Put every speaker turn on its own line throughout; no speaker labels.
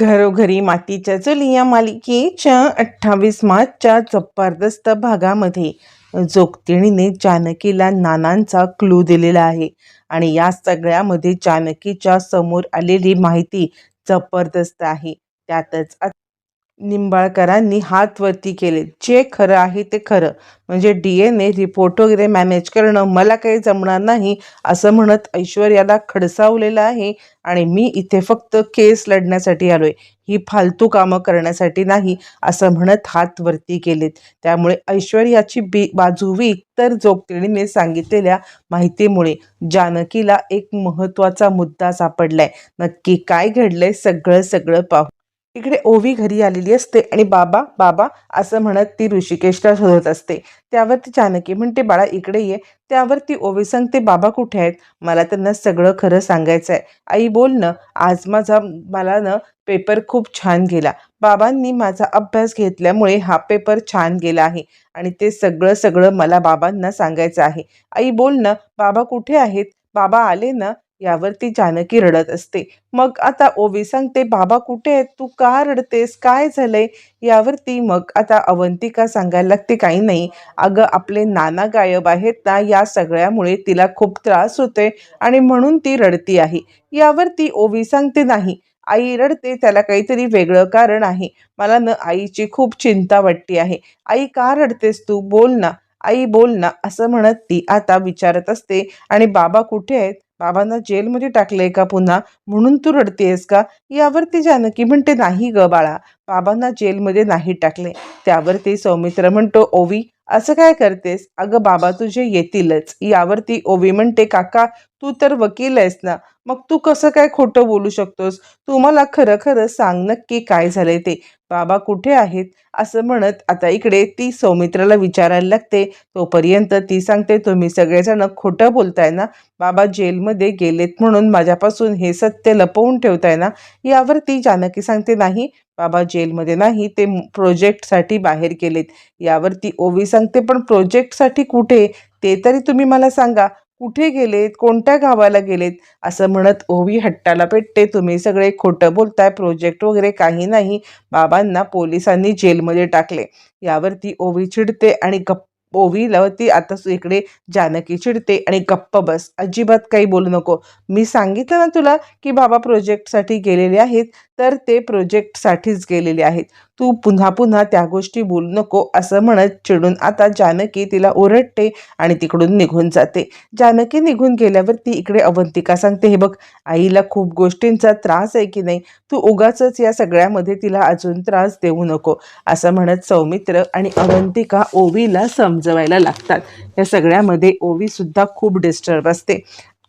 घरोघरी मातीच्या चुली या मालिकेच्या अठ्ठावीस मार्चच्या जबरदस्त भागामध्ये जोगतिणीने जानकीला नानांचा क्लू दिलेला आहे. आणि या सगळ्यामध्ये जानकीच्या समोर आलेली माहिती जबरदस्त आहे. त्यातच निंबाळकरांनी हात वरती केले. जे खरं आहे ते खरं. म्हणजे डी एन ए रिपोर्ट वगैरे मॅनेज करणं मला काही जमणार नाही असं म्हणत ऐश्वर्याला खडसावलेलं आहे आणि मी इथे फक्त केस लढण्यासाठी आलोय. ही फालतू कामं करण्यासाठी नाही असं म्हणत हात वरती केलेत. त्यामुळे ऐश्वर्याची बी बाजू वीक तर जोगतिणीने सांगितलेल्या माहितीमुळे जानकीला एक महत्त्वाचा मुद्दा सापडलाय. नक्की काय घडलंय सगळं सगळं पाहू. इकडे ओवी घरी आलेली असते आणि बाबा बाबा असं म्हणत ती ऋषिकेशला शोधत असते. त्यावरती जानकी म्हणते बाळा इकडे ये. त्यावरती ओवी सांगते बाबा कुठे आहेत? मला त्यांना सगळं खरं सांगायचं आहे. आई बोल ना. आज माझा मला ना पेपर खूप छान गेला. बाबांनी माझा अभ्यास घेतल्यामुळे हा पेपर छान गेला आहे आणि ते सगळं सगळं मला बाबांना सांगायचं आहे. आई बोल ना. बाबा कुठे आहेत? बाबा आले ना. यावर ती जानकी रडत असते. मग आता ओवी सांगते बाबा कुठे आहेत? तू का रडतेस? काय झालंय? यावरती मग आता अवंतिका सांगायला लागते काही नाही. अगं आपले नाना गायब आहेत ना या सगळ्यामुळे तिला खूप त्रास होतोय आणि म्हणून ती रडती आहे. यावरती ओवी सांगते नाही. आई रडते त्याला काहीतरी वेगळं कारण आहे. मला न आईची खूप चिंता वाटते आहे. आई का रडतेस तू? बोल ना. आई बोल ना. असं म्हणत ती आता विचारत असते आणि बाबा कुठे आहेत? बाबांना जेलमध्ये टाकलंय का पुन्हा? म्हणून तू रडतेस का? यावरती जानकी म्हणते नाही ग बाळा बाबांना जेलमध्ये नाही टाकले त्यावरती सौमित्र म्हणतो ओवी असं काय करतेस? अगं बाबा तुझे येतीलच. यावरती ओवी म्हणते काका तू तर वकील आहेस ना मग तू कसं काय खोटं बोलू शकतोस? तू मला खरं खरं सांग नक्की काय झालंय ते. बाबा कुठे आहेत? असं म्हणत आता इकडे ती सौमित्राला विचारायला लागते. तोपर्यंत ती सांगते तुम्ही सगळेजण खोटं बोलताय ना? बाबा जेलमध्ये गेलेत म्हणून माझ्यापासून हे सत्य लपवून ठेवताय ना? यावर ती जानकी सांगते नाही बाबा जेलमध्ये नाही ते प्रोजेक्टसाठी बाहेर गेलेत. यावरती ओवी सांगते पण प्रोजेक्टसाठी कुठे? ते तरी तुम्ही मला सांगा. कुठे गेलेत? कोणत्या गावाला गेलेत? असं म्हणत ओवी हट्टाला पेटते. तुम्ही सगळे खोटं बोलताय प्रोजेक्ट वगैरे काही नाही. बाबांना पोलिसांनी जेलमध्ये टाकले. यावरती ओवी चिडते आणि गप्प ओवीला ती आता सु- इकडे जानकी चिडते आणि गप्प बस. अजिबात काही बोलू नको. मी सांगितलं ना तुला की बाबा प्रोजेक्टसाठी गेलेले आहेत तर ते प्रोजेक्टसाठीच गेलेले आहेत. तू पुन्हा पुन्हा त्या गोष्टी बोलू नको असं म्हणत चिडून आता जानकी तिला ओरडते आणि तिकडून निघून जाते. जानकी निघून गेल्यावरती इकडे अवंतिका सांगते हे बघ आईला खूप गोष्टींचा त्रास आहे की नाही? तू उगाचच या सगळ्यामध्ये तिला अजून त्रास देऊ नको असं म्हणत सौमित्र आणि अवंतिका ओवीला समजवायला लागतात. या सगळ्यामध्ये ओवी सुद्धा खूप डिस्टर्ब असते.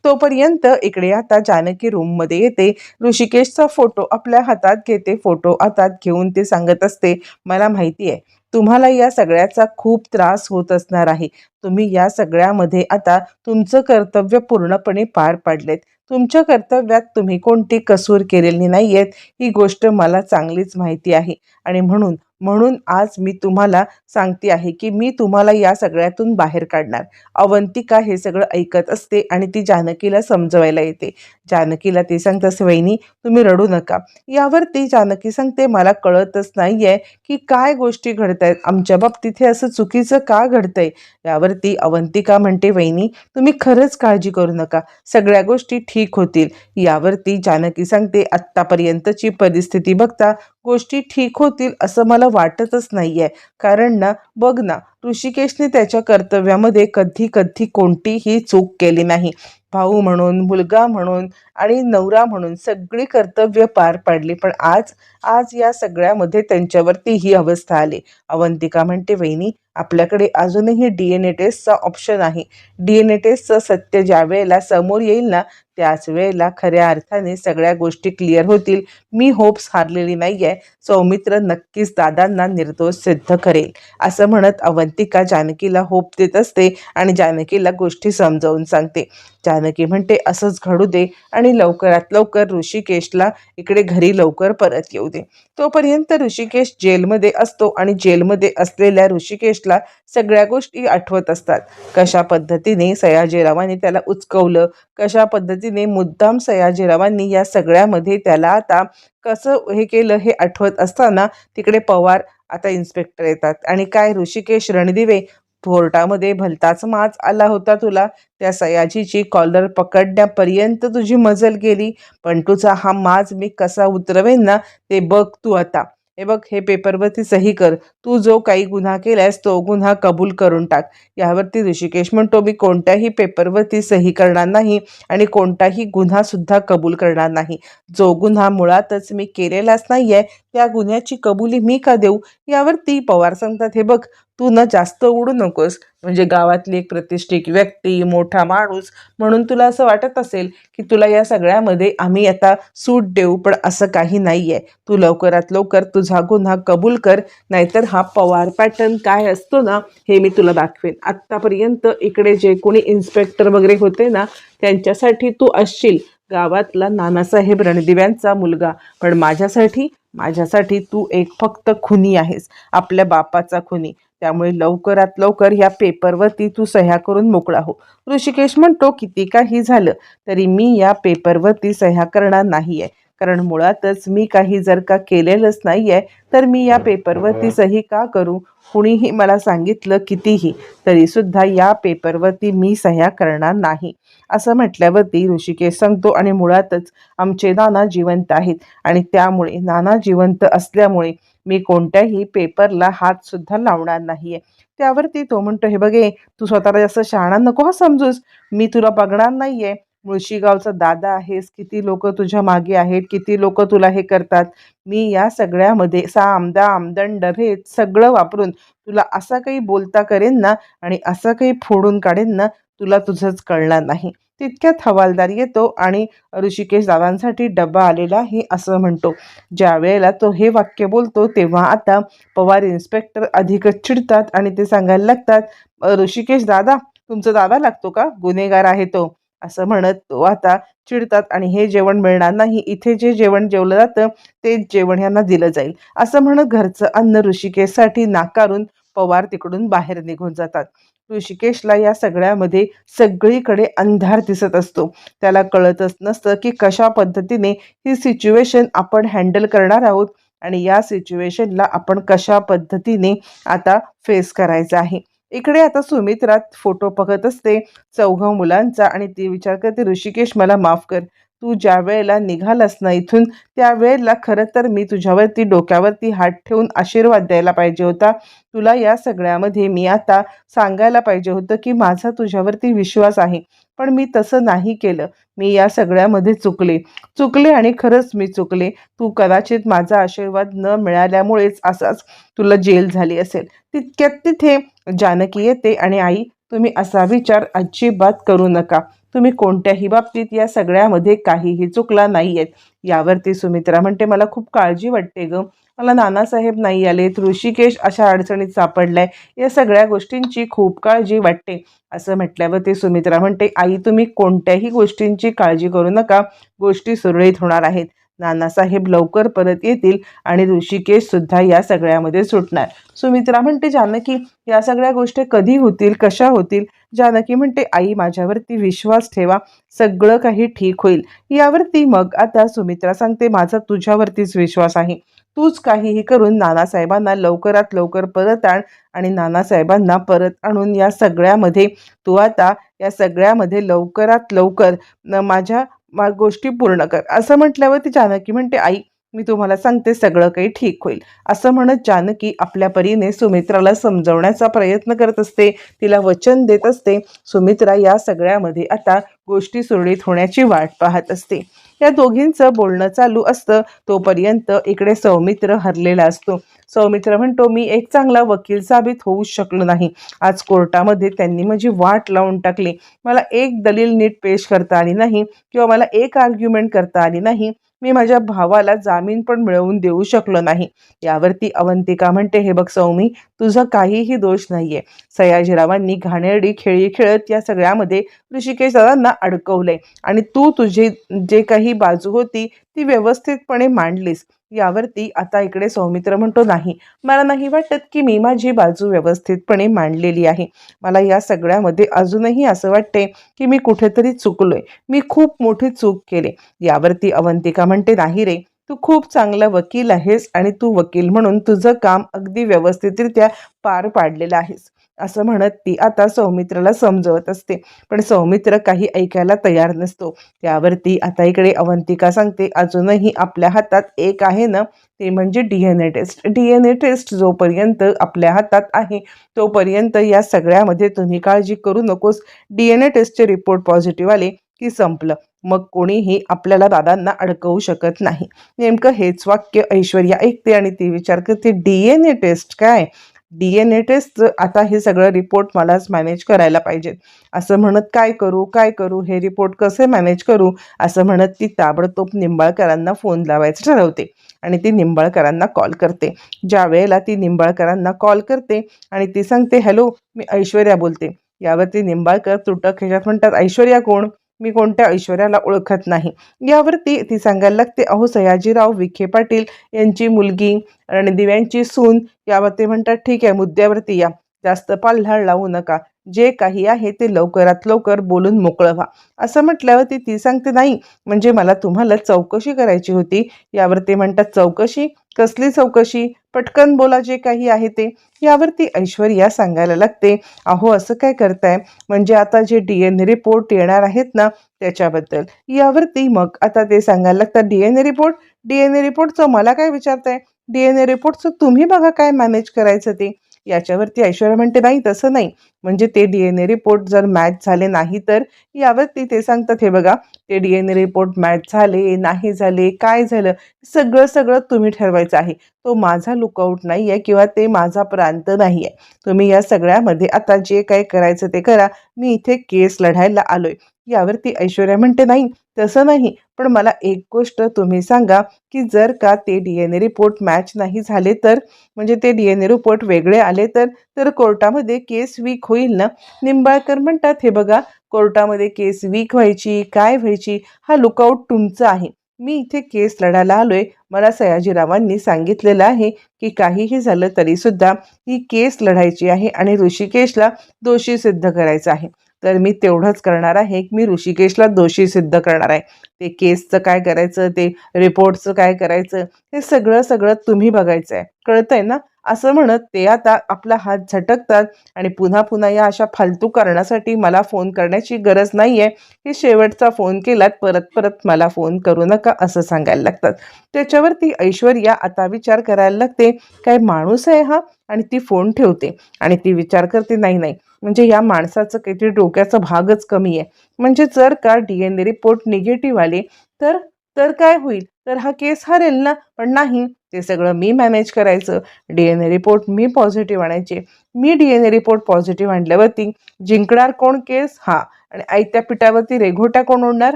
तोपर्यंत इकडे आता जानकी रूममध्ये येते. ऋषिकेशचा फोटो आपल्या हातात घेते. फोटो हातात घेऊन ते सांगत असते मला माहिती आहे तुम्हाला या सगळ्याचा खूप त्रास होत असणार आहे. तुम्ही या सगळ्यामध्ये आता तुमचं कर्तव्य पूर्णपणे पार पाडलेत. तुमच्या कर्तव्यात तुम्ही कोणती कसूर केलेली नाही आहेत ही गोष्ट मला चांगलीच माहिती आहे. आणि म्हणून म्हणून आज मी तुम्हाला सांगते आहे की मी तुम्हाला या सगळ्यातून बाहेर काढणार. अवंतिका हे सगळं ऐकत असते आणि ती जानकीला समजवायला येते. जानकीला ते सांगतं स्वैनी तुम्ही रडू नका. यावर ती जानकी सांगते मला कळतच नाही आहे की काय गोष्टी घडत आहेत आमच्या बाबतीत हे असं चुकीचं का घडतंय? यावरती अवंतिका म्हणते वहिनी तुम्ही खरंच काळजी करू नका. सगळ्या गोष्टी ठीक होतील. यावरती जानकी सांगते आत्तापर्यंतची परिस्थिती बघता गोष्टी ठीक होतील असं मला वाटतच नाही आहे कारण ना बघ ना ऋषिकेशने त्याच्या कर्तव्यामध्ये कधी कधी कोणतीही चूक केली नाही. भाऊ म्हणून मुलगा म्हणून आणि नवरा म्हणून सगळी कर्तव्य पार पाडली. पण आज आज या सगळ्यामध्ये त्यांच्यावरती ही अवस्था आली. अवंतिका म्हणते वहिनी आपल्याकडे अजूनही डी एन ए टेस्टचा ऑप्शन आहे. डी एन ए टेस्टचं सत्य ज्या वेळेला समोर येईल ना त्याच वेळेला खऱ्या अर्थाने सगळ्या गोष्टी क्लिअर होतील. मी होप्स हारलेली नाही आहे सौमित्र नक्कीच दादांना निर्दोष सिद्ध करेल. असं म्हणत अवंतिका जानकीला होप देत असते आणि जानकीला गोष्टी समजावून सांगते. जानकी म्हणते असंच घडू दे. आणि लवकरात लवकर ऋषिकेशला इकडे घरी लवकर परत येऊ दे तोपर्यंत ऋषिकेश जेलमध्ये असतो आणि जेलमध्ये असलेल्या ऋषिकेशला सगळ्या गोष्टी आठवत असतात. कशा पद्धतीने सयाजीरावांनी त्याला उचकवलं कशा पद्धतीने मुद्दाम सयाजीरावांनी या सगळ्यामध्ये त्याला आता कसं हे केलं हे आठवत असताना तिकडे पवार आता इन्स्पेक्टर येतात. आणि काय ऋषिकेश रणदिवे कोर्टामध्ये भलताच माच आला होता तुला. त्या सयाजीची कॉलर पकडण्यापर्यंत तुझी मजल गेली. पण तुझा हा माज मी कसा उतरवेन ना ते बघ तू आता. हे बघ हे पेपरवरती सही कर. तू जो काही गुन्हा केलास तो गुन्हा कबूल करून टाक. यावरती ऋषिकेश म्हणतो मी कोणत्याही पेपरवरती सही करणार नाही आणि कोणताही गुन्हा सुद्धा कबूल करणार नाही. जो गुन्हा मुळातच मी केलेलाच नाहीये त्या गुन्ह्याची कबुली मी का देऊ? यावरती पवार सांगतात हे बघ तू न जास्त उडू नकोस. म्हणजे गावातली एक प्रतिष्ठित व्यक्ती मोठा माणूस म्हणून तुला असं वाटत असेल की तुला या सगळ्यामध्ये आम्ही आता सूट देऊ पण असं काही नाही आहे तू लवकरात लवकर तुझा गुन्हा कबूल कर नाहीतर हा पवार पॅटर्न काय असतो ना हे मी तुला दाखवेन. आत्तापर्यंत इकडे जे कोणी इन्स्पेक्टर वगैरे होते ना त्यांच्यासाठी तू असशील. गावातला नानासाहेब रणदिव्यांचा मुलगा. पण माझ्यासाठी माझ्यासाठी तू एक फक्त खुनी आहेस. आपल्या बापाचा खुनी. त्यामुळे लवकरात लवकर ह्या पेपरवरती तू सह्या करून मोकळा हो. ऋषिकेश म्हणतो किती काही झालं तरी मी या पेपरवरती सह्या करणार नाही आहे कारण मुळातच मी काही जर का केलेलंच नाही आहे तर मी या पेपरवरती सही का करू? कुणीही मला सांगितलं कितीही तरीसुद्धा या पेपरवरती मी सह्या करणार नाही. असं म्हटल्यावरती ऋषिकेश सांगतो आणि मुळातच आमचे नाना जिवंत आहेत आणि त्यामुळे नाना जिवंत असल्यामुळे मी कोणत्याही पेपरला हात सुद्धा लावणार नाहीये. त्यावरती तो म्हणतो हे बघे तू स्वतःला जास्त शहाणा नको हा समजूस. मी तुला बघणार नाहीये. मुळशीगावचा दादा आहेस. किती लोक तुझ्या मागे आहेत. किती लोक तुला हे करतात. मी या सगळ्यामध्ये सा आमदा आमदन भेद सगळं वापरून तुला असा काही बोलता करेन ना आणि असं काही फोडून काढेन ना तुला तुझंच कळणार नाही. तितक्यात हवालदार येतो आणि ऋषिकेश दादांसाठी डब्बा आलेला आहे असं म्हणतो. ज्या वेळेला तो हे वाक्य बोलतो तेव्हा आता पवार इन्स्पेक्टर अधिकच चिडतात आणि ते सांगायला लागतात ऋषिकेश दादा तुमचा दादा लागतो का? गुन्हेगार आहे तो. असं म्हणत तो आता चिडतात आणि हे जेवण मिळणार नाही. इथे जे जेवण जेवलं जातं तेच जेवण यांना दिलं जाईल. असं म्हणत घरचं अन्न ऋषिकेशसाठी नाकारून पवार तिकडून बाहेर निघून जातात. ऋषिकेशला या सगळ्यामध्ये सगळीकडे अंधार दिसत असतो. त्याला कळतच नसतं की कशा पद्धतीने ही सिच्युएशन आपण हँडल करणार आहोत आणि या सिच्युएशनला आपण कशा पद्धतीने आता फेस करायचं आहे. इकडे आता सुमित्रा फोटो बघत असते. चौघ मुलांचा आणि ती विचार करते ऋषिकेश मला माफ कर. तू ज्या वेळेला निघालास ना इथून त्या वेळेला खरं तर मी तुझ्यावरती डोक्यावरती हात ठेवून आशीर्वाद द्यायला पाहिजे होता. तुला या सगळ्यामध्ये मी आता सांगायला पाहिजे होतं की माझा तुझ्यावरती विश्वास आहे पण मी तसं नाही केलं. मी या सगळ्यामध्ये चुकले. चुकले आणि खरंच मी चुकले. तू कदाचित माझा आशीर्वाद न मिळाल्यामुळेच असाच तुला जेल झाली असेल. तितक्यात तिथे जानकी येते आणि आई तुम्ही असा विचार अजिबात करू नका. तुम्ही कोणत्याही बाबतीत या सगळ्यामध्ये काहीही चुकला नाही आहेत यावरती सुमित्रा म्हणते मला खूप काळजी वाटते ग. मला नानासाहेब नाही आलेत ऋषिकेश अशा अडचणीत सापडलाय. या सगळ्या गोष्टींची खूप काळजी वाटते. असं म्हटल्यावर ते सुमित्रा म्हणते आई तुम्ही कोणत्याही गोष्टींची काळजी करू नका. गोष्टी सुरळीत होणार आहेत. नानासाहेब लवकर परत येतील आणि ऋषिकेश सुद्धा या सगळ्यामध्ये सुटणार. सुमित्रा म्हणते जानकी या सगळ्या गोष्टी कधी होतील? कशा होतील? जानकी म्हणते आई माझ्यावरती विश्वास ठेवा. सगळं काही ठीक होईल. यावरती मग आता सुमित्रा सांगते माझा तुझ्यावरतीच विश्वास आहे. तूच काहीही करून नानासाहेबांना लवकरात लवकर परत आण आणि नानासाहेबांना परत आणून या सगळ्यामध्ये तू आता या सगळ्यामध्ये लवकरात लवकर न माझ्या मा गोष्टी पूर्ण कर. असं म्हटल्यावर ती जानकी म्हणते आई मी तुम्हाला सांगते सगळं काही ठीक होईल. असं म्हणत जानकी आपल्या परीने सुमित्राला समजवण्याचा प्रयत्न करत असते. तिला वचन देत असते. सुमित्रा या सगळ्यामध्ये आता गोष्टी सुरळीत होण्याची वाट पाहत असते. या दोघींचं बोलणं चालू असतं. तोपर्यंत इकडे सौमित्र हरलेला असतो. सौमित्र म्हणतो मी एक चांगला वकील साबित होऊ शकलो नाही. आज कोर्टामध्ये त्यांनी माझी वाट लावून टाकली. मला एक दलील नीट पेश करता आली नाही किंवा मला एक आर्ग्युमेंट करता आली नाही. मी माझ्या भावाला जामीन पण मिळवून देऊ शकलो नाही. यावरती अवंतिका म्हणते हे बघ सौमी तुझं काहीही दोष नाहीये. सयाजीरावांनी घाणेरडी खेळी खेळत या सगळ्यामध्ये ऋषिकेश दादांना अडकवलंय. आणि तू तुझी जे काही बाजू होती ती व्यवस्थितपणे मांडलीस. यावरती आता इकडे सौमित्र म्हणतो नाही मला नाही वाटत की मी माझी बाजू व्यवस्थितपणे मांडलेली आहे. मला या सगळ्यामध्ये अजूनही असं वाटते की मी कुठेतरी चुकलोय. मी खूप मोठी चूक केली. यावरती अवंतिका म्हणते नाही रे तू खूप चांगला वकील आहेस आणि तू वकील म्हणून तुझं काम अगदी व्यवस्थितरित्या पार पाडलेलं आहेस. असं म्हणत ती आता सौमित्राला समजवत असते. पण सौमित्र काही ऐकायला तयार नसतो. त्यावरती आता इकडे अवंतिका सांगते अजूनही आपल्या हातात एक आहे ना ते म्हणजे D N A test. D N A test जोपर्यंत आपल्या हातात आहे तोपर्यंत या सगळ्यामध्ये तुम्ही काळजी करू नकोस. डी एन ए टेस्टचे रिपोर्ट पॉझिटिव्ह आले की संपलं. मग कोणीही आपल्याला दादांना अडकवू शकत नाही. नेमकं हेच वाक्य ऐश्वर्या ऐकते आणि ती विचार करते डी एन ए टेस्ट काय? डी एन ए टेस्ट आता हे सगळं रिपोर्ट मलाच मॅनेज करायला पाहिजेत. असं म्हणत काय करू काय करू हे रिपोर्ट कसे मॅनेज करू असं म्हणत ती ताबडतोब निंबाळकरांना फोन लावायचं ठरवते आणि ती निंबाळकरांना कॉल करते. ज्या वेळेला ती निंबाळकरांना कॉल करते आणि ती सांगते हॅलो मी ऐश्वर्या बोलते. यावरती निंबाळकर तुटक ह्याच्यात म्हणतात ऐश्वर्या कोण? मी कोणत्या ऐश्वर्याला ओळखत नाही. यावरती ती सांगायला लागते अहो सयाजीराव विखे पाटील यांची मुलगी आणि दिव्यांची सून. यावर ते म्हणतात ठीक आहे मुद्द्यावरती या. जास्त पाल्हाळ लावू नका. जे काही आहे ते लवकरात लवकर बोलून मोकळं व्हा असं म्हटल्यावरती ती सांगते नाही म्हणजे मला तुम्हाला चौकशी करायची होती. यावर ते म्हणतात चौकशी? कसली चौकशी? पटकन बोला जे काही आहे ते. यावरती ऐश्वर्या सांगायला लागते अहो असं काय करताय? म्हणजे आता जे डी एन ए रिपोर्ट येणार आहेत ना त्याच्याबद्दल. यावरती मग आता ते सांगायला लागतात D N A report? D N A रिपोर्टचं मला काय विचारताय? डी एन ए रिपोर्टचं तुम्ही बघा काय मॅनेज करायचं ते. याच्यावरती ऐश्वर्या म्हणते नाही तसं नाही. म्हणजे ते डी एन ए रिपोर्ट जर मॅच झाले नाही तर यावरती ते सांगतात हे बघा ते D N A report match झाले नाही झाले काय झालं सगळं सगळं तुम्ही ठरवायचं आहे. तो माझा लुकआउट नाही आहे किंवा ते माझा प्रांत नाही आहे तुम्ही या सगळ्यामध्ये आता जे काय करायचं ते करा. मी इथे केस लढायला आलोय. यावरती ऐश्वर्या म्हणते नाही तसं नाही. पण मला एक गोष्ट तुम्ही सांगा की जर का ते D N A report match नाही झाले तर म्हणजे ते डी एन ए रिपोर्ट वेगळे आले तर तर कोर्टामध्ये केस वीक होईल ना? निंबाळकर म्हणतात हे बघा कोर्टामध्ये केस वीक व्हायची काय व्हायची हा लुकआउट तुमचं आहे. मी इथे केस लढायला आलोय. मला सयाजीरावांनी सांगितलेलं आहे की काहीही झालं तरी सुद्धा ही केस लढायची आहे आणि ऋषिकेशला दोषी सिद्ध करायचं आहे. तर मी तेवढंच करणार आहे. मी ऋषिकेशला दोषी सिद्ध करणार आहे. ते केसचं काय करायचं ते रिपोर्टचं काय करायचं हे सगळं सगळं तुम्ही बघायचं आहे कळतंय ना? असं म्हणत ते आता आपला हात झटकतात आणि पुन्हा पुन्हा या अशा फालतू कारणासाठी मला फोन करण्याची गरज नाही आहे की शेवटचा फोन केलात परत परत मला फोन करू नका असं सांगायला लागतात. त्याच्यावरती ऐश्वर्या आता विचार करायला लागते काय माणूस आहे हा? आणि ती फोन ठेवते आणि ती विचार करते नाही नाही म्हणजे या माणसाचं काहीतरी डोक्याचा भागच कमी आहे. म्हणजे जर का D N A report negative आले तर तर काय होईल? तर हा केस हरेल ना? पण नाही. ते सगळं मी मॅनेज करायचं. डी एन ए रिपोर्ट मी पॉझिटिव्ह आणायचे. मी D N A report positive आणल्यावरती जिंकणार कोण केस? हा. आणि आयत्या पिठावरती रेघोट्या कोण ओढणार?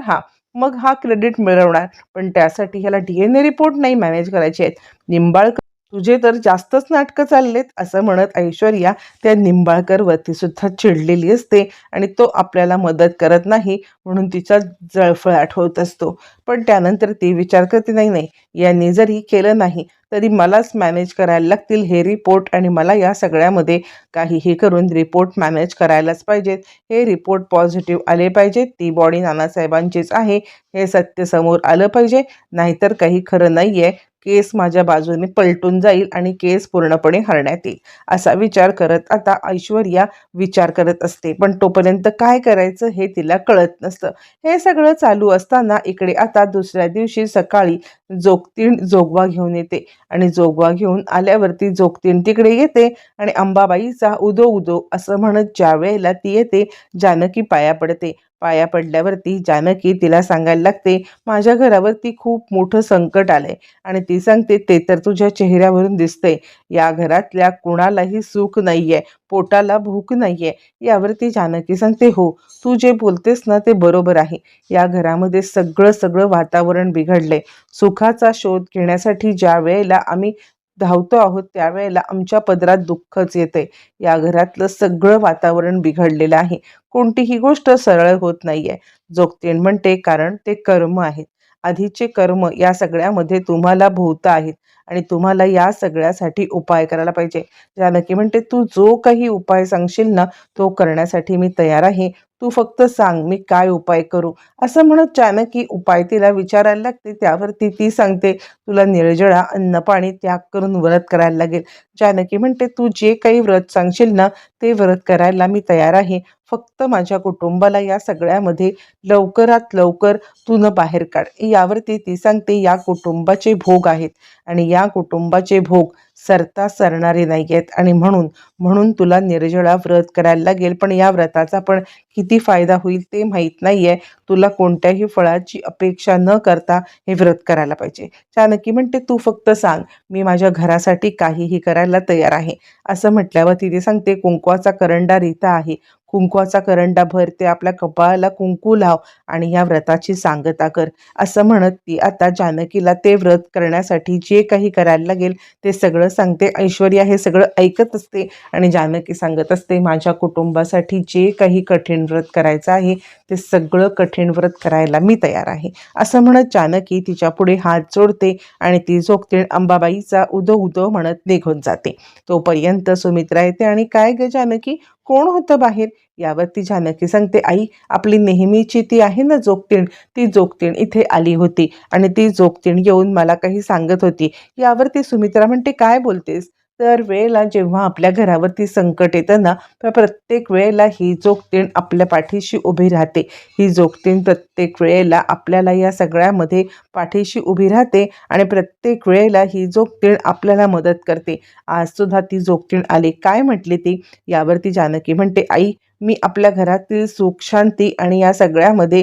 हा. मग हा क्रेडिट मिळवणार. पण त्यासाठी ह्याला डी एन ए रिपोर्ट नाही मॅनेज करायचे आहेत. निंबाळकर तुझे तर जास्तच नाटकं चाललेत असं म्हणत ऐश्वर्या त्या निंबाळकरवरती सुद्धा चिडलेली असते आणि तो आपल्याला मदत करत नाही म्हणून तिचा जळफळाट होत असतो. पण त्यानंतर ती विचार करते नाही नाही यांनी जरी केलं नाही तरी मलाच मॅनेज करायला लागतील हे रिपोर्ट आणि मला या सगळ्यामध्ये काहीही करून रिपोर्ट मॅनेज करायलाच पाहिजेत. हे रिपोर्ट पॉझिटिव्ह आले पाहिजेत ती बॉडी नानासाहेबांचीच आहे. हे सत्य समोर आलं पाहिजे. नाहीतर काही खरं नाही आहे केस माझ्या बाजूने पलटून जाईल आणि केस पूर्णपणे हरण्यात येईल. असा विचार करत आता ऐश्वर्या विचार करत असते पण तोपर्यंत काय करायचं हे तिला कळत नसतं. हे सगळं चालू असताना इकडे आता दुसऱ्या दिवशी सकाळी जोगतीण जोगवा घेऊन येते आणि जोगवा घेऊन आल्यावरती जोगतीण तिकडे येते आणि अंबाबाईचा उदो उदो असं म्हणत ज्या वेळेला ती येते जानकी पाया पडते. पाया पडल्यावरती जानकी तिला सांगायला लागते माझ्या घरावरती खूप मोठं संकट आलंय आणि ती सांगते ते तर तुझ्या चेहऱ्यावरून दिसतंय. या घरातल्या कुणालाही सुख नाहीये पोटाला भूक नाहीये. यावरती जानकी सांगते हो तू जे बोलतेस ना ते बरोबर आहे. या घरामध्ये सगळं सगळं वातावरण बिघडलंय. सुखाचा शोध घेण्यासाठी ज्या वेळेला आम्ही धावतो आहोत त्यावेळेला आमच्या पदरात दुःखच येते. या घरातलं सगळं वातावरण बिघडलेलं आहे. कोणतीही गोष्ट सरळ होत नाहीये. जोगतीण म्हणते कारण ते कर्म आहेत. आधीचे कर्म या सगळ्यामध्ये तुम्हाला भोवता आहेत. आणि तुम्हाला या सगळ्यासाठी उपाय करायला पाहिजे. जानकी म्हणते तू जो काही उपाय सांगशील ना तो करण्यासाठी मी तयार आहे. तू फक्त सांग मी काय उपाय करू? असं म्हणत जानकी उपाय तिला विचारायला लागते. त्यावरती ती सांगते तुला निळजळा अन्न पाणी त्याग करून व्रत करायला लागेल. जानकी म्हणते तू जे काही व्रत सांगशील ना ते व्रत करायला मी तयार आहे. फक्त माझ्या कुटुंबाला या सगळ्यामध्ये लवकरात लवकर तून बाहेर काढ. यावरती ती सांगते या कुटुंबाचे भोग आहेत आणि या कुटुंबाचे भोग सरता सरणारे नाही आहेत आणि म्हणून म्हणून तुला निर्जळा व्रत करायला लागेल. पण या व्रताचा पण किती फायदा होईल ते माहीत नाही आहे तुला कोणत्याही फळाची अपेक्षा न करता हे व्रत करायला पाहिजे. जानकी म्हणते तू फक्त सांग मी माझ्या घरासाठी काहीही करायला तयार आहे. असं म्हटल्यावर तिथे सांगते कुंकवाचा करंडा रीता आहे. कुंकवाचा करंडा भर ते आपल्या कपाळाला कुंकू लाव आणि या व्रताची सांगता कर. असं म्हणत ती आता जानकीला ते व्रत करण्यासाठी जे काही करायला लागेल ते सगळं सांगते. ऐश्वर्या हे सगळं ऐकत असते आणि जानकी सांगत असते माझ्या कुटुंबासाठी जे काही कठीण व्रत करायचं आहे ते सगळं कठीण व्रत करायला मी तयार आहे. असं म्हणत जानकी तिच्या पुढे हात जोडते आणि ती जोगतीळ अंबाबाईचा उदो उदो म्हणत निघून जाते. तोपर्यंत सुमित्रा येते आणि काय ग जानकी? कोण होतं बाहेर? यावरती जानकी सांगते आई आपली नेहमीची ती आहे ना जोगतीण? ती जोगतीण इथे आली होती आणि ती जोगतीण येऊन मला काही सांगत होती. यावरती सुमित्रा म्हणते काय बोलतेस? तर वेळेला जेव्हा आपल्या घरावरती संकट येतं ना तर प्रत्येक वेळेला ही जोगतीण आपल्या पाठीशी उभी राहते. ही जोगतीण प्रत्येक वेळेला आपल्याला या सगळ्यामध्ये पाठीशी उभी राहते आणि प्रत्येक वेळेला ही जोगतीण आपल्याला मदत करते. आज सुद्धा ती जोगतीण आली. काय म्हटली ती? यावरती जानकी म्हणते आई मी आपल्या घरातील सुख शांती आणि या सगळ्यामध्ये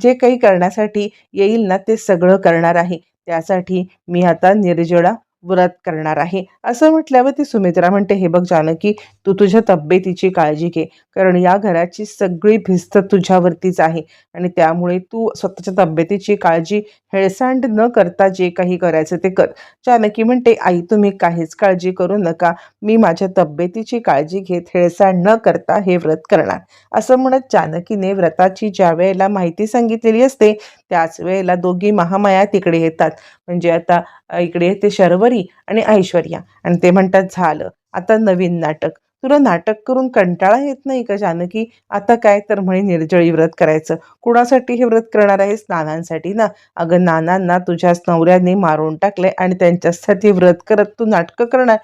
जे काही करण्यासाठी येईल ना ते सगळं करणार आहे. त्यासाठी मी आता निर्जळा व्रत करणार आहे. असं म्हटल्यावर ती सुमित्रा म्हणते हे बघ जानकी तू तुझ्या तब्येतीची काळजी घे. कारण या घराची सगळी भिस्त तुझ्यावरतीच आहे. आणि त्यामुळे तू स्वतःच्या तब्येतीची काळजी हेळसांड न करता जे काही करायचं ते कर. जानकी म्हणते आई तुम्ही काहीच काळजी करू नका. मी माझ्या तब्येतीची काळजी घेत हेळसांड न करता हे व्रत करणार. असं म्हणत जानकीने व्रताची ज्या वेळेला माहिती सांगितलेली असते त्याच वेळेला दोघी महामाया तिकडे येतात. म्हणजे आता इकडे येते शर्वरी आणि ऐश्वर्या. आणि ते म्हणतात झालं. आता नवीन नाटक. तुला नाटक करून कंटाळा येत नाही का जानकी? आता काय तर म्हणे निर्जळी व्रत करायचं. कुणासाठी हे व्रत करणार आहेस? नानांसाठी ना. अगं नानांना तुझ्याच नवऱ्याने मारून टाकले आणि त्यांच्यासाठी व्रत करत तू नाटकं करणार.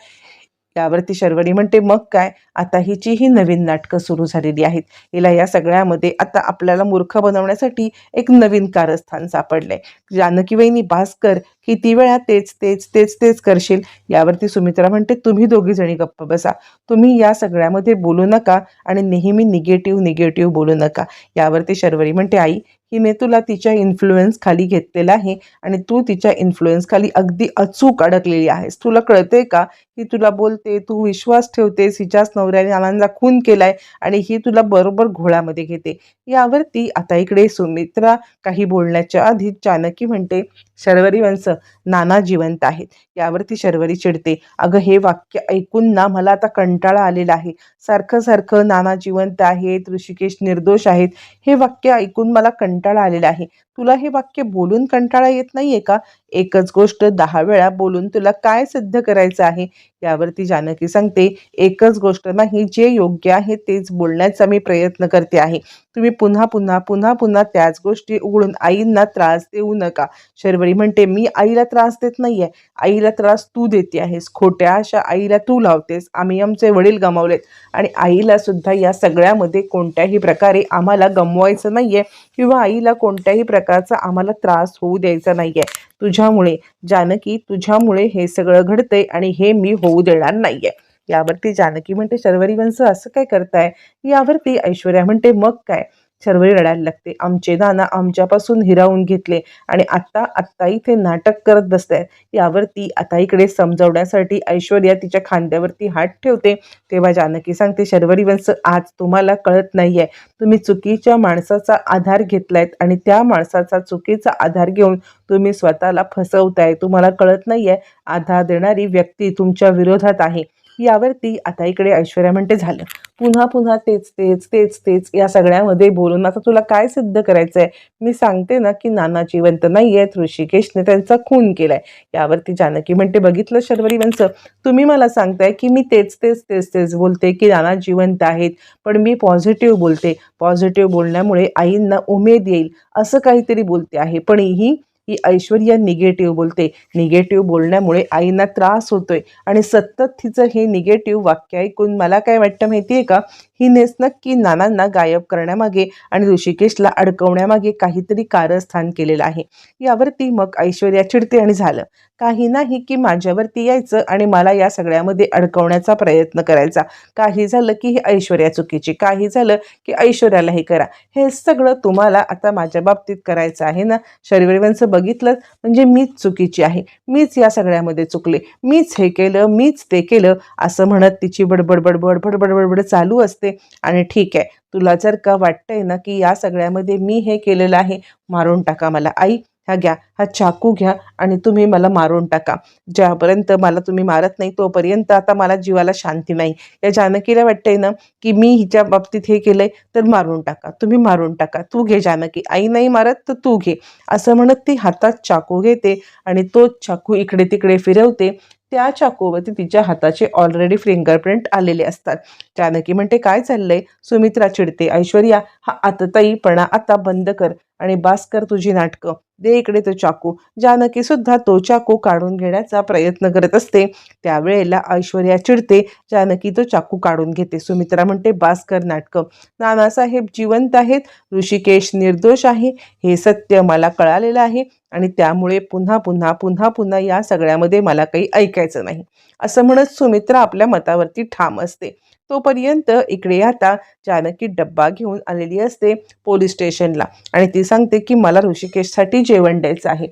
यावरती शर्वरी म्हणते मग काय? आता हिची ही नवीन नाटकं सुरू झालेली आहेत. हिला या सगळ्यामध्ये आता आपल्याला मूर्ख बनवण्यासाठी एक नवीन कारस्थान सापडलंय. जानकीवहिनी भास्कर किती वेळा तेच तेच तेच तेच करशील. यावरती सुमित्रा म्हणते तुम्ही दोघी जणी गप्प बसा. तुम्ही या सगळ्यामध्ये बोलू नका आणि नेहमी निगेटिव्ह निगेटिव्ह बोलू नका. यावरती शर्वरी म्हणते आई हिने तुला तिच्या इन्फ्लुएन्स खाली घेतलेला आहे आणि तू तिच्या इन्फ्लुएन्स खाली अगदी अचूक अडकलेली आहेस. तुला कळते का? ही तुला बोलते तू विश्वास ठेवतेस हिच्याच नवऱ्याने आनंदा खून केलाय आणि ही तुला बरोबर घोळामध्ये घेते. यावरती आता इकडे सुमित्रा काही बोलण्याच्या आधी जानकी म्हणते शर्वरी वंश नाना जिवंत आहेत. यावरती शर्वरी चिडते. अगं हे वाक्य ऐकून ना मला आता कंटाळा आलेला आहे. सारखं सारखं नाना जिवंत आहेत ऋषिकेश निर्दोष आहेत. हे वाक्य ऐकून मला कंटाळा आलेला आहे. तुला हे वाक्य बोलून कंटाळा येत नाहीये का? एकच गोष्ट दहा वेळा बोलून तुला काय सिद्ध करायचं आहे? यावरती जानकी सांगते एकच गोष्ट नाही जे योग्य आहे तेच बोलण्याचा मी प्रयत्न करते आहे. तुम्ही पुन्हा पुन्हा पुन्हा पुन्हा त्याच गोष्टी उघडून आईंना त्रास देऊ नका. शर्वरी म्हणते मी आईला त्रास देत नाहीये. आईला त्रास तू देते आहेस. खोट्या अशा आईला तू लावतेस. आम्ही आमचे वडील गमावलेत. आणि आईला सुद्धा या सगळ्यामध्ये कोणत्याही प्रकारे आम्हाला गमवायचं नाहीये किंवा आईला कोणत्याही प्रकारचा आम्हाला त्रास होऊ द्यायचा नाहीये. तुझ्यामुळे जानकी तुझ्यामुळे हे सगळं घडतंय आणि हे मी होऊ देणार नाहीये. यावरती जानकी म्हणते शर्वरी वंश असं काय करताय? यावरती ऐश्वर्या म्हणते मग काय? शर्वरी रडायला लागते. आमचे नाना आमच्यापासून हिरावून घेतले आणि आत्ता आत्ता इथे नाटक करत बसत यावरती आता इकडे समजवण्यासाठी ऐश्वर्या तिच्या खांद्यावरती हात ठेवते. तेव्हा जानकी सांगते शर्वरी वंश आज तुम्हाला कळत नाहीये. तुम्ही चुकीच्या माणसाचा आधार घेतलायत आणि त्या माणसाचा चुकीचा आधार घेऊन तुम्ही स्वतःला फसवताय. तुम्हाला कळत नाहीये. आधार देणारी व्यक्ती तुमच्या विरोधात आहे. यावरती आता इकडे ऐश्वर्या म्हणते झालं. पुन्हा पुन्हा तेच तेच तेच तेच या सगळ्यामध्ये बोलून आता तुला काय सिद्ध करायचं आहे मी सांगते ना की नाना जिवंत नाही आहेत ऋषिकेशने त्यांचा खून केलाय. यावरती जानकी म्हणते बघितलं शर्वरी वंश? तुम्ही मला सांगताय की मी तेच तेच तेच तेच बोलते की नाना जिवंत आहेत पण मी पॉझिटिव्ह बोलते. पॉझिटिव्ह बोलण्यामुळे आईंना उमेद येईल. असं काहीतरी बोलते आहे. पण ही की ऐश्वर्या निगेटिव्ह बोलते. निगेटिव्ह बोलण्यामुळे आईंना त्रास होतोय. आणि सतत तिचं हे निगेटिव्ह वाक्य ऐकून मला काय वाटतं माहिती आहे का? हिनेच नक्की नानांना गायब करण्यामागे आणि ऋषिकेशला अडकवण्यामागे काहीतरी कारस्थान केलेलं आहे. यावरती मग ऐश्वर्या चिडते आणि झालं. काही नाही की माझ्यावरती यायचं आणि मला या सगळ्यामध्ये अडकवण्याचा प्रयत्न करायचा. काही झालं की ही ऐश्वर्या चुकीची. काही झालं की ऐश्वर्याला हे करा. हे सगळं तुम्हाला आता माझ्या बाबतीत करायचं आहे ना? शरीरवंचं बघितलं म्हणजे मीच चुकीची आहे. मीच या सगळ्यामध्ये चुकले. मीच हे केलं मीच ते केलं असं म्हणत तिची बडबड बडबड बडबड बडबड चालू असते. आणि ठीक आहे तुला जर का वाटतंय ना की या सगळ्यामध्ये मी हे केलेलं आहे मारून टाका मला. आई हा घ्या हा चाकू घ्या आणि तुम्ही मला मारून टाका. ज्यापर्यंत मला तुम्ही मारत नाही तोपर्यंत आता मला जीवाला शांती नाही. या जानकीला वाटतंय ना की मी हिच्या बाबतीत हे केलंय तर मारून टाका. तुम्ही मारून टाका. तू घे जानकी. आई नाही मारत तर तू घे. असं म्हणत ती हातात चाकू घेते आणि तो चाकू इकडे तिकडे फिरवते. त्या चाकूवरती तिच्या हाताचे ऑलरेडी फिंगरप्रिंट आलेले असतात. जानकी म्हणते काय चाललंय? सुमित्रा चिडते ऐश्वर्या हा आतताईपणा आता बंद कर आणि बास कर तुझी नाटकं. दे इकडे तो चाकू. जानकी सुद्धा तो चाकू काढून घेण्याचा प्रयत्न करत असते. त्यावेळेला ऐश्वर्या चिडते जानकी तो चाकू काढून घेते. सुमित्रा म्हणते बास कर नाटकं. नानासाहेब जिवंत आहेत. ऋषिकेश निर्दोष आहे. हे सत्य मला कळालेलं आहे. आणि त्यामुळे पुन्हा पुन्हा पुन्हा पुन्हा या सगळ्यामध्ये मला काही ऐकायचं नाही. असं म्हणत सुमित्रा आपल्या मतावरती ठाम असते. तोपर्यंत इकडे आता जानकी डब्बा घेऊन आलेली असते पोलीस स्टेशनला आणि ती सांगते की मला ऋषिकेशसाठी जेवण द्यायचं आहे.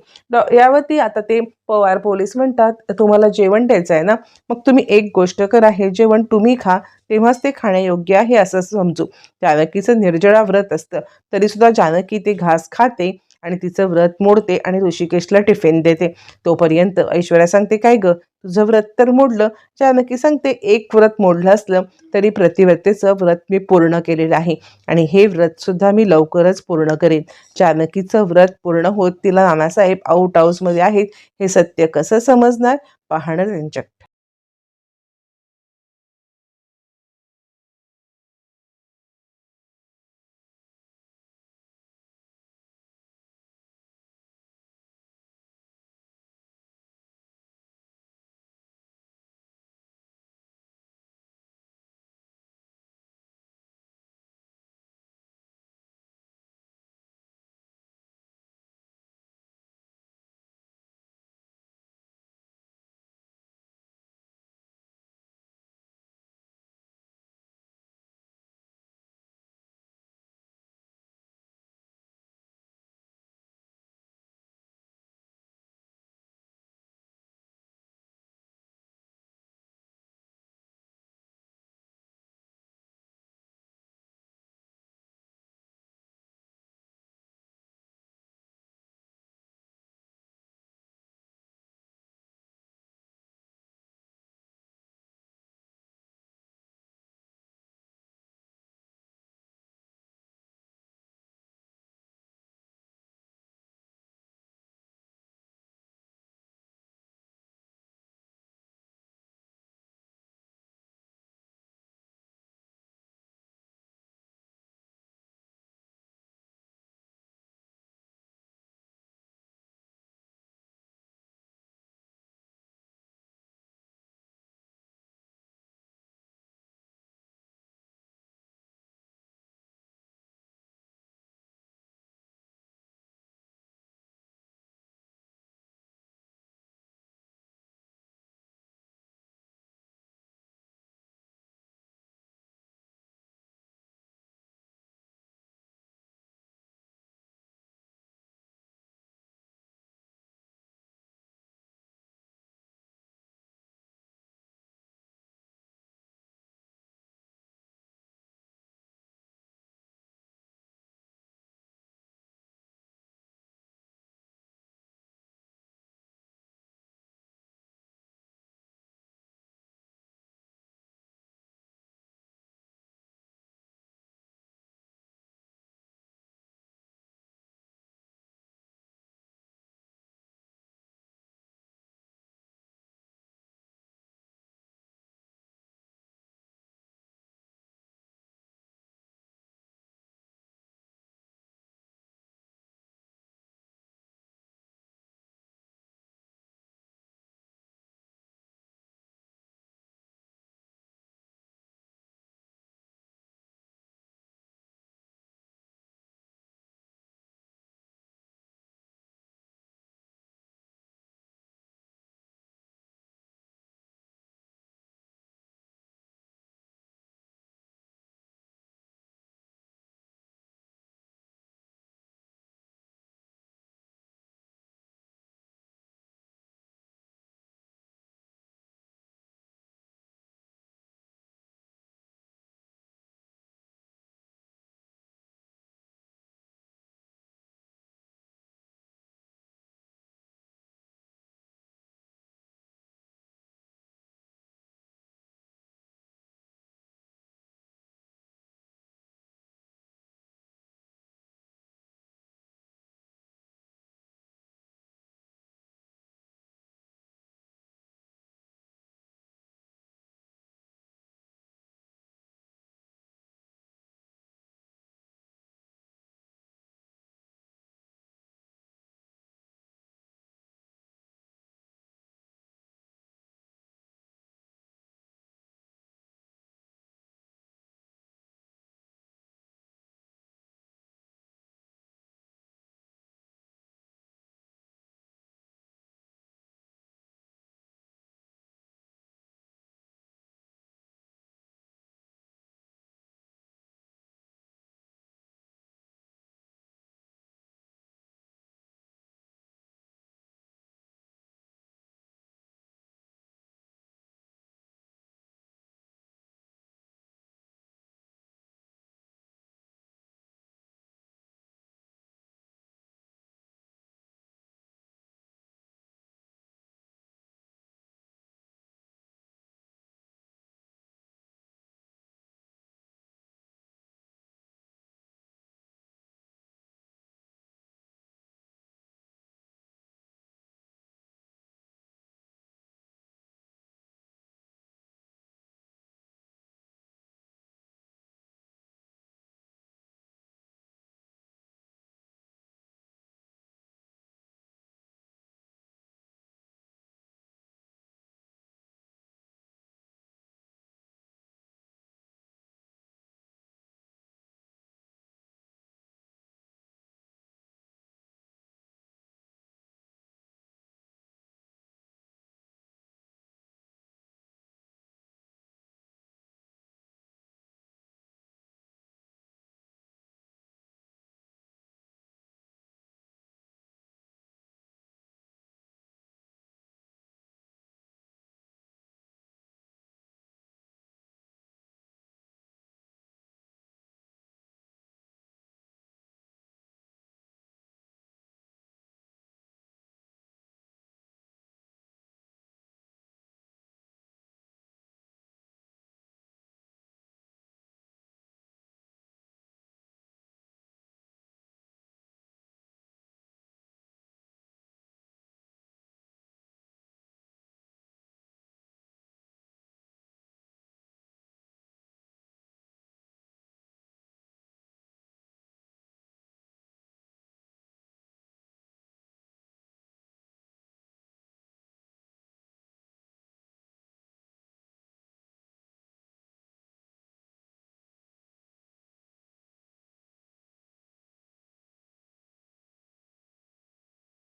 यावरती आता ते पवार पोलीस म्हणतात तुम्हाला जेवण द्यायचं आहे ना? मग तुम्ही एक गोष्ट करा हे जेवण तुम्ही खा तेव्हाच ते खाण्यायोग्य आहे असं समजू. जानकीचं निर्जळा व्रत असतं. तरीसुद्धा जानकी ते घास खाते आणि तिचं व्रत मोडते आणि ऋषिकेशला टिफिन देते. तोपर्यंत ऐश्वर्या सांगते काय ग तुझं व्रत तर मोडलं. जानकी सांगते एक व्रत मोडलं असलं तरी प्रतिव्रतेचं व्रत मी पूर्ण केलेलं आहे आणि हे व्रतसुद्धा मी लवकरच पूर्ण करेन. जानकीचं व्रत पूर्ण होत तिला नानासाहेब आऊट हाऊसमध्ये आहेत. हे सत्य कसं समजणार? पाहणं त्यांच्या